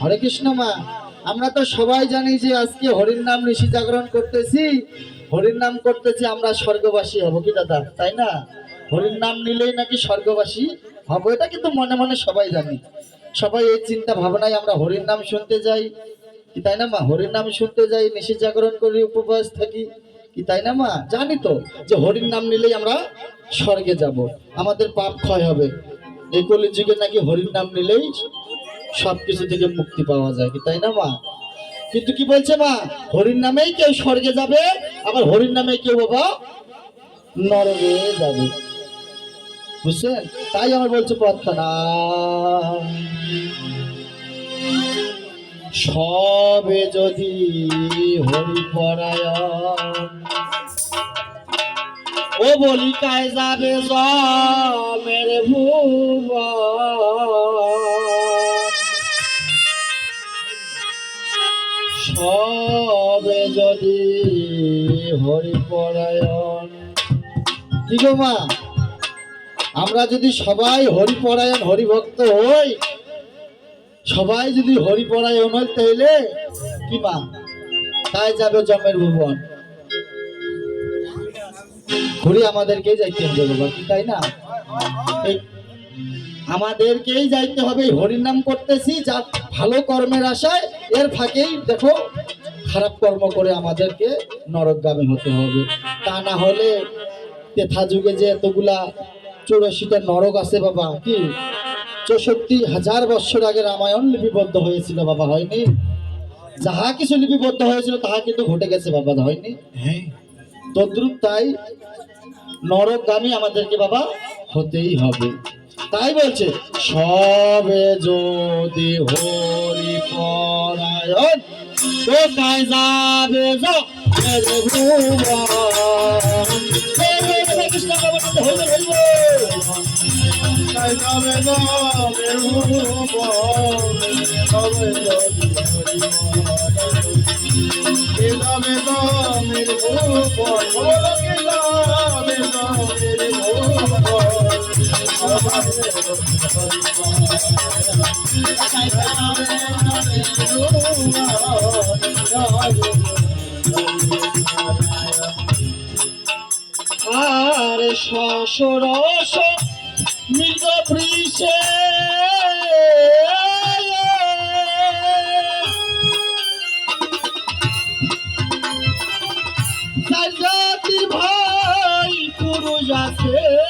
হরে কৃষ্ণ মা, আমরা তো সবাই জানি যে আজকে হরির নাম ঋষি জাগরণ করতেছি। হরির নাম করতেছি আমরা স্বর্গবাসী হব কি দাদা? তাই না? হরির নাম নিলেই নাকি স্বর্গবাসী হব, এটা কিন্তু মনে মনে সবাই জানি। সবাই এই চিন্তা ভাবনায় আমরা হরির নাম শুনতে যাই। কি তাই না মা? হরির নাম শুনতে যাই নিশি জাগরণ করি, উপবাস থাকি। কি তাই না মা? জানি তো যে হরির নাম নিলেই আমরা স্বর্গে যাব। আমাদের পাপ ক্ষয় হবে। এই কলির যুগে নাকি হরির নাম নিলেই সবকিছু থেকে মুক্তি পাওয়া যায় কি, তাই না মা? কিন্তু কি বলছে মা? হরির নামেই কেউ স্বর্গে যাবে, আবার হরির নামে কেউ বাবা নরকে যাবে। বুঝছেন? তাই আমার বলছে প্রার্থনা। সবে যদি হরি পরায়ণ ও বলি কায় যাবে মেরে ভুবন। সবে যদি হরি পরায়ণ কি গো মা? আমরা যদি সবাই হরি পরায়ণ হরিভক্ত হই, সবাই যদি হরি পরায়ণ হই তাইলে কি মা? তাই যাবে জমের ভুবন। ঘুরে আমাদেরকেই যাইতে হবে বাবা কি তাই না? আমাদেরকেই যাইতে হবে হরির নাম করতেছি যা ভালো কর্মের আশায় এর ফাঁকেই দেখো খারাপ কর্ম করে আমাদেরকে নরকগামী হতে হবে। তা না হলে তেথা যুগে যে এতগুলা চৌরাশিটা নরক আছে বাবা কি? চৌষট্টি হাজার বছর আগে রামায়ণ লিপিবদ্ধ হয়েছিল বাবা হয়নি? যাহা কিছু লিপিবদ্ধ হয়েছিল তাহা কিন্তু ঘটে গেছে বাবা হয়নি? হ্যাঁ। তদ্রুপ তাই নরকগামী আমাদেরকে বাবা হতেই হবে। তাই বলছে সবে যদি হরি পরায়ণ তো যাবে কৃষ্ণ আর শশরস মৃগ জাতির ভাই পুরুষ আছে।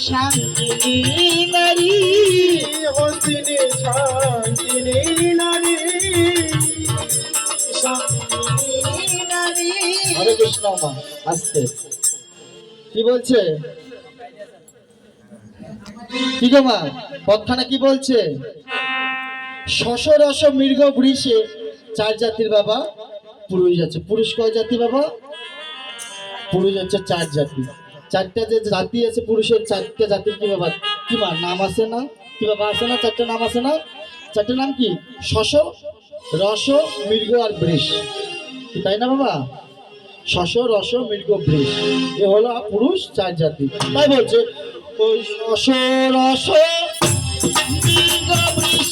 শান্তিনী নারী শান্তিনী নারী হরে কৃষ্ণ মা আসতে কি বলছে কি গো মা পথখানা কি বলছে শশরস মৃগ বৃষে চার জাতির বাবা পুরুষ আছে পুরুষ কয় জাতি বাবা পুরুষ হচ্ছে চার জাতি চারটা যে জাতি আছে পুরুষের, চারটা জাতির কি বাবা? কি মা নাম আছে না? কি বাবা আছে না? চারটা নাম আছে না? চারটে নাম কি? শশ, রস, মৃগ আর বৃষ। তাই না বাবা? শশ, রস, মৃগ, বৃষ। এ হলো পুরুষ, চার জাতি। তাই বলছে, ওই শশ, রস, মৃগ, বৃষে।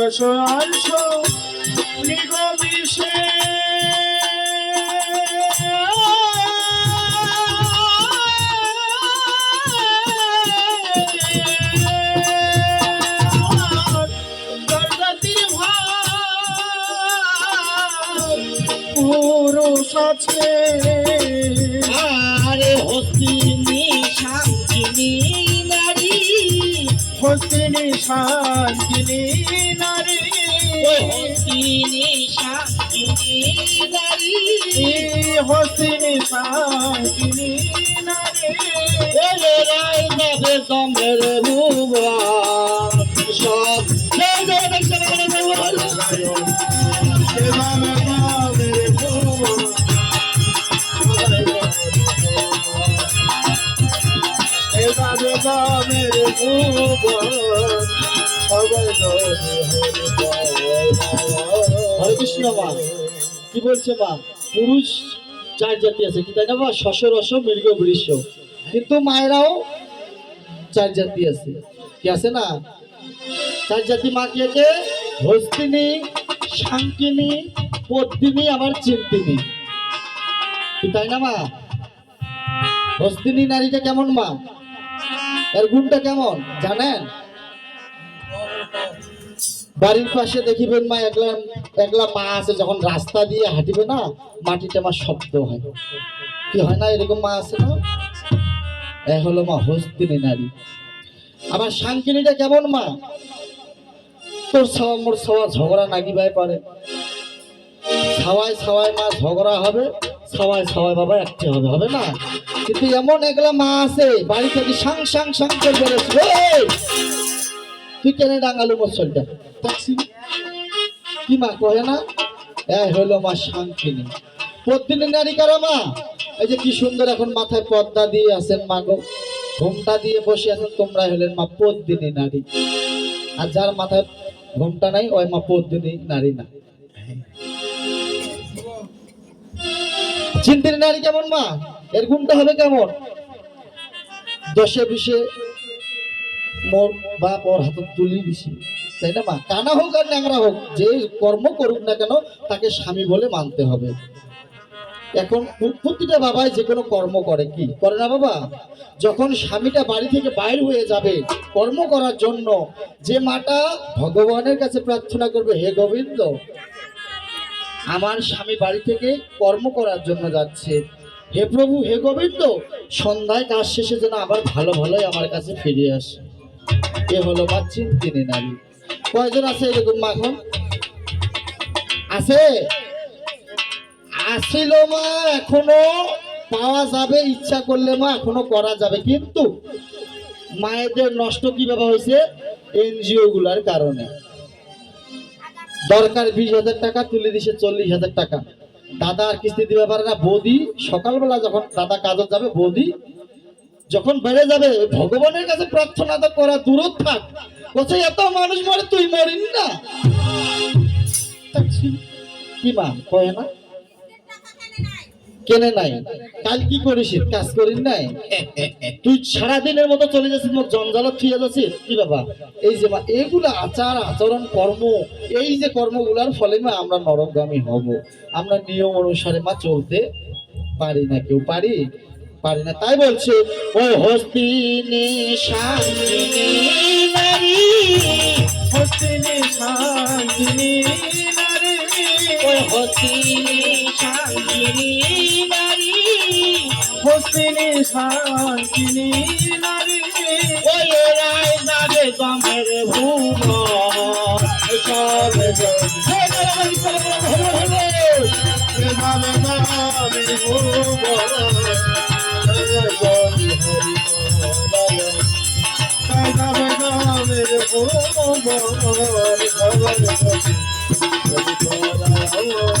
আর শশাংশ পুরুষ আছে আরে হস্তিনী হস্তিনী শান্তিনী নারী। ওই হস্তিনী শান্তিনী নারী। হস্তিনী শান্তিনী নারী। রায় জমের ভুবা গামের ভুবন হরে কৃষ্ণ মা কি বলছে মা পুরুষ চার জাতি আছে কি তাই না মা শশ রস মৃগ বৃষ। কিন্তু মায়েরাও চার জাতি আছে। কি আছে না? চার জাতি মা কে কে হস্তিনী শাঙ্কিনী পদ্মিনী আবার চিন্তিনী। কি তাই না মা? হস্তিনী নারীটা কেমন মা? এর গুণটা কেমন? জানেন? বাড়ির পাশে দেখিবেন মা, একলা একলা মা আছে, যখন রাস্তা দিয়ে হাঁটিবে না, মাটিতে আমার শব্দ হয়। কি হয় না, এরকম মা আছে না? এ হলো মা হস্তিনী নারী। আবার শাঙ্কিনীটা কেমন মা? তোর ছাওয়া, মোর ছাওয়া ঝগড়া নাগিবাই পারে। ছাওয়ায় ছাওয়ায় মা ঝগড়া হবে। ছাওয়ায় ছাওয়ায় বাবা একটি হবে হবে না? কিন্তু এমন একলা মা আছে বাড়ি থেকে সাং সাং সাং করে বেরোচ্ছে তুই কেন ডাঙালু মশলটা দেখছি কি মা কহে না? এ হলো মা শান্তিনী। পদ্মিনী নারী কারা মা? এই যে কি সুন্দর এখন মাথায় পর্দা দিয়ে আছেন মা গো। ঘুমটা দিয়ে বসে আছেন তোমরা হলেন মা পদ্মিনী নারী। আর যার মাথায় ঘুমটা নাই ওই মা পদ্মিনী নারী না। চিন্তির নারী কেমন মা? এর গুণটা হবে কেমন? দশে বিশে মোর বাপ ওর হাতে তুলি দিছি। তাই না মা? কানা হোক আর ন্যাংরা হোক, যে কর্ম করুক না কেন, তাকে স্বামী বলে মানতে হবে। এখন প্রতিটা বাবাই যে কোনো কর্ম করে কি? করে না বাবা? যখন স্বামীটা বাড়ি থেকে বাইর হয়ে যাবে, কর্ম করার জন্য যে মাটা ভগবানের কাছে প্রার্থনা করবে, হে গোবিন্দ আমার স্বামী বাড়ি থেকে কর্ম করার জন্য যাচ্ছে। হে প্রভু, হে গোবিন্দ, সন্ধ্যায় কাজ শেষে যেন আবার ভালো ভালোই আমার কাছে ফিরে আসে। এ হলো মা চিন্তিনী নারী। কয়জন আছে এরকম মা এখন আছে? আসিল মা, এখনও পাওয়া যাবে, ইচ্ছা করলে মা, এখনও করা যাবে। কিন্তু মায়েদের নষ্ট কীভাবে হয়েছে? এনজিও গুলার কারণে। দরকার বিশ হাজার টাকা, তুলে দিছে চল্লিশ হাজার টাকা। দাদা আর কিস্তি দিতে পারে না, বৌদি সকালবেলা যখন দাদা কাজে যাবে, বৌদি যখন বেড়ে যাবে, ভগবানের কাছে প্রার্থনা তো করা দূর থাক। বলছে, এত মানুষ মরে তুই মরিনি না? কি মা, কয় না? কেনে নাই? কাল কি করিস? কাজ করিস নাই? তুই সারাদিনের মতো চলে যাচ্ছিস মোক জঞ্জালত থুয়ে যাচ্ছিস? কি বাবা এই যে এগুলো আচার, আচরণ, কর্ম, এই যে কর্মগুলোর ফলে মা আমরা নরকগামী হব। আমরা নিয়ম অনুসারে মা চলতে পারি না, কেউ পারি? পারি না। তাই বলছে ওই হস্তিনী শান্তিনী হস্তিনী নারী হস্তিনী শান্তিনী নারী নারী রায় যাবে গমের ভুব সব Adios.